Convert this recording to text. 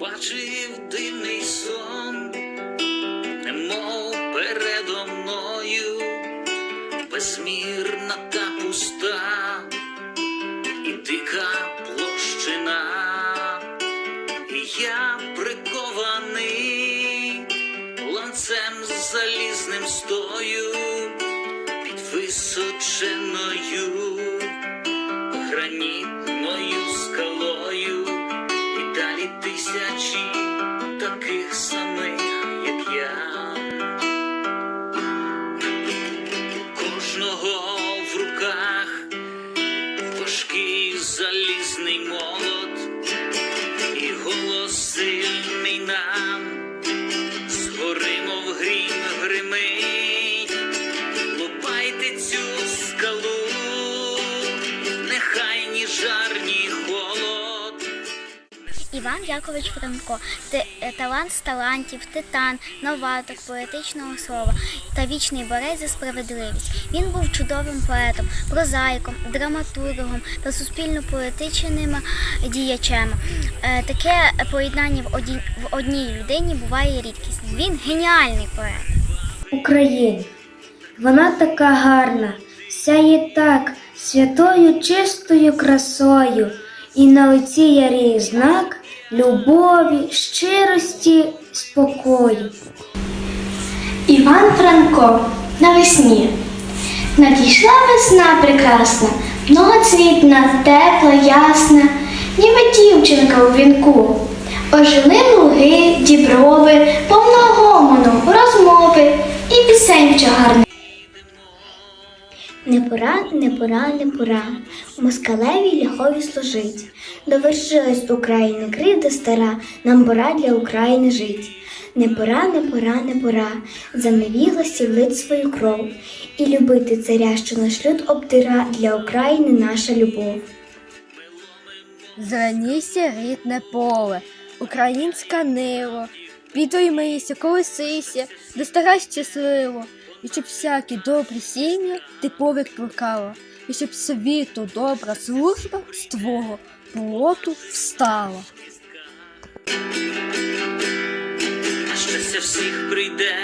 бачив дивний сон, немов передо мною безмірна та пуста і дика площина, і я прикований ланцем залізним стою під височеною Іван Якович Франко, е, талант з талантів, титан, новатор поетичного слова та вічний борець за справедливість. Він був чудовим поетом, прозаїком, драматургом та суспільно-поетичними діячем. Таке поєднання в одній, в одній людині буває рідкісним. Він геніальний поет. України. Вона така гарна, сяє так святою чистою красою, і на лиці яріє знак любові, щирості, спокою. Іван Франко навесні. Надійшла весна прекрасна, многоцвітна, тепла, ясна, ніби дівчинка у вінку. Ожили луги, діброви, повно гомону, розмови і пісень чагарних. Не пора, не пора, не пора. У москалеві ляхові служить. Довершилась України кривда стара, нам пора для України жить. Не пора, не пора, не пора, за невіглості влить свою кров. І любити царя, що наш люд обдира, для України наша любов. Зранися рідне поле, українська нива, підоймися, колесися, достарай щасливо, і щоб всякі добрі сіння ти повік плекала, і щоб світу добра служба з твого плоту встала. Щастя всіх прийде